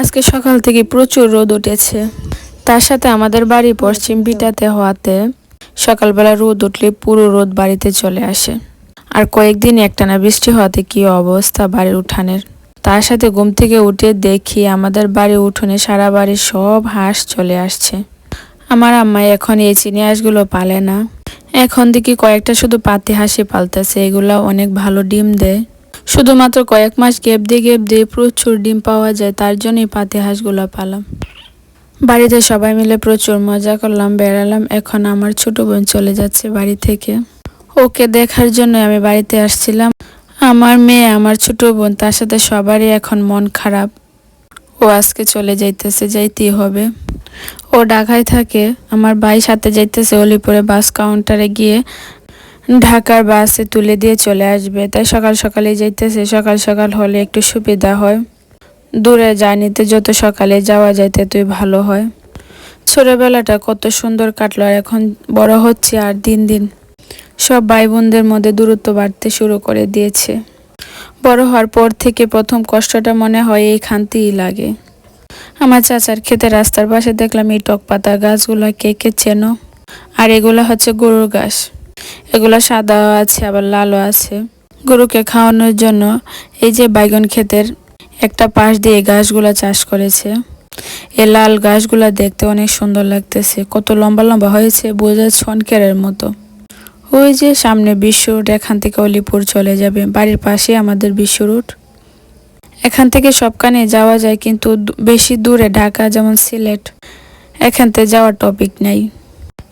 আজকে সকাল থেকে প্রচুর রোদ উঠেছে। তার সাথে আমাদের বাড়ি পশ্চিম বিটাতে হওয়াতে সকালবেলা রোদ উঠলে পুরো রোদ বাড়িতে চলে আসে। আর কয়েকদিন একটানা বৃষ্টি হওয়াতে কি অবস্থা বাড়ির উঠানের। তার সাথে ঘুম থেকে উঠে দেখি আমাদের বাড়ির উঠোনে সারা বাড়ির সব হাঁস চলে আসছে। আমার আম্মা এখন এই চিনি হাঁসগুলো পালে না। এখন দেখি কয়েকটা শুধু পাতি হাঁসি পালতেছে, এগুলা অনেক ভালো ডিম দেয়। শুধুমাত্র কয়েক মাস গেপ দিয়ে গেপ দিয়ে প্রচুর ডিম পাওয়া যায়, তার জন্যই পাতি হাঁসগুলো পালাম। বাড়িতে সবাই মিলে প্রচুর মজা করলাম, বেড়ালাম, এখন আমার ছোট বোন চলে যাচ্ছে বাড়ি থেকে। ওকে দেখার জন্য আমি বাড়িতে আসছিলাম। আমার মেয়ে, আমার ছোট বোন, তার সাথে সবারই এখন মন খারাপ। ও আজকে চলে যাইতেছে, যাইতেই হবে। ও ঢাকায় থাকে, আমার ভাই সাথে যাইতেছে অলিপুরে বাস কাউন্টারে গিয়ে। ঢাকার বাসে তুলে দিয়ে চলে আসবে। তাই সকাল সকালে যাইতেছে। সকাল সকাল হলে একটু সুবিধা হয়। দূরে জার্নিতে যত সকালে যাওয়া যায় ততই ভালো হয়। ছোটবেলাটা কত সুন্দর কাটলো আর এখন বড় হচ্ছে আর দিন দিন সব ভাই বোনদের মধ্যে দূরত্ব বাড়তে শুরু করে দিয়েছে। বড় হওয়ার পর থেকে প্রথম কষ্টটা মনে হয় এই এইখানতেই লাগে। আমার চাচার ক্ষেতে রাস্তার পাশে দেখলাম এই টক পাতা গাছগুলা কে কে চেনো? আর এগুলা হচ্ছে গরুর ঘাস। এগুলা সাদা আছে, আবার লালও আছে। গরুকে খাওয়ানোর জন্য এই যে বাইগন ক্ষেতের একটা পাশ দিয়ে গাছগুলা চাষ করেছে। এ লাল গাছগুলা দেখতে অনেক সুন্দর লাগতেছে। কত লম্বা লম্বা হয়েছে, বোঝা ছনকেরের মতো। ওই যে সামনে বিশ্ব রুট এখান থেকে অলিপুর চলে যাবে। বাড়ির পাশে আমাদের বিশ্ব রুট এখান থেকে সবখানে যাওয়া যায়, কিন্তু বেশি দূরে ঢাকা, যেমন সিলেট, এখান থেকে যাওয়ার টপিক নেই।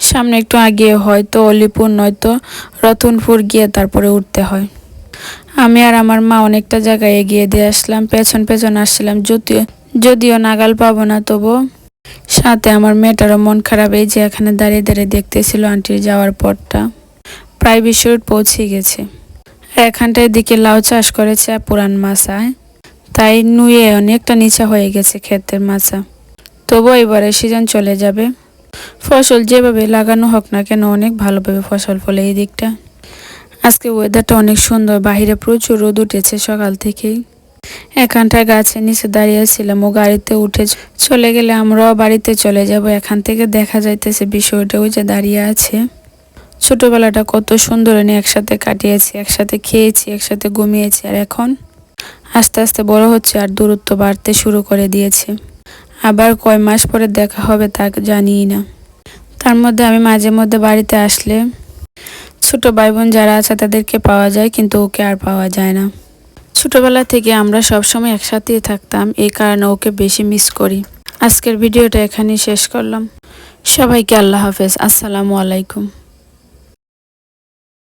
সামনে একটু আগে হয়তো অলিপুর নয়তো রতনপুর গিয়ে তারপরে উঠতে হয়। আমি আর আমার মা অনেকটা জায়গায় এগিয়ে দিয়ে আসলাম, পেছন পেছন আসছিলাম, যদিও যদিও নাগাল পাবো না তবু। সাথে আমার মেয়েটারও মন খারাপ, এই যে এখানে দাঁড়িয়ে দাঁড়িয়ে দেখতেছিল আন্টির যাওয়ার পরটা প্রায় বিশ্বরুট পৌঁছে গেছে। এখানটায় দিকে লাউ চাষ করেছে পুরান মাছায় তাই নুয়ে অনেকটা নিচে হয়ে গেছে ক্ষেতের মাছা। তবু এবারে সিজন চলে যাবে। ফসল যেভাবে লাগানো হোক না কেন অনেক ভালোভাবে ফসল ফলে এই দিকটা। আজকে ওয়েদারটা অনেক সুন্দর বাইরে প্রচুর রোদ উঠেছে সকাল থেকেই। এখানটায় গাছের নিচে দাঁড়িয়ে দাঁড়িয়েছিলাম ও গাড়িতে উঠে চলে গেলে আমরাও বাড়িতে চলে যাব। এখান থেকে দেখা যাইতেছে বিষয়টা, ওই যে দাঁড়িয়ে আছে। ছোটবেলাটা কত সুন্দর, আমি একসাথে কাটিয়েছি, একসাথে খেয়েছি, একসাথে ঘুমিয়েছি, আর এখন আস্তে আস্তে বড় হচ্ছে আর দূরত্ব বাড়তে শুরু করে দিয়েছে। আবার কয় মাস পরে দেখা হবে তা জানিই না। তার মধ্যে আমি মাঝে মধ্যে বাড়িতে আসলে ছোট ভাই বোন যারা আছে তাদেরকে পাওয়া যায়, কিন্তু ওকে আর পাওয়া যায় না। ছোটবেলা থেকে আমরা সবসময় একসাথেই থাকতাম, এই কারণে ওকে বেশি মিস করি। আজকের ভিডিওটা এখানেই শেষ করলাম। সবাইকে আল্লাহ হাফেজ। আসসালামু আলাইকুম।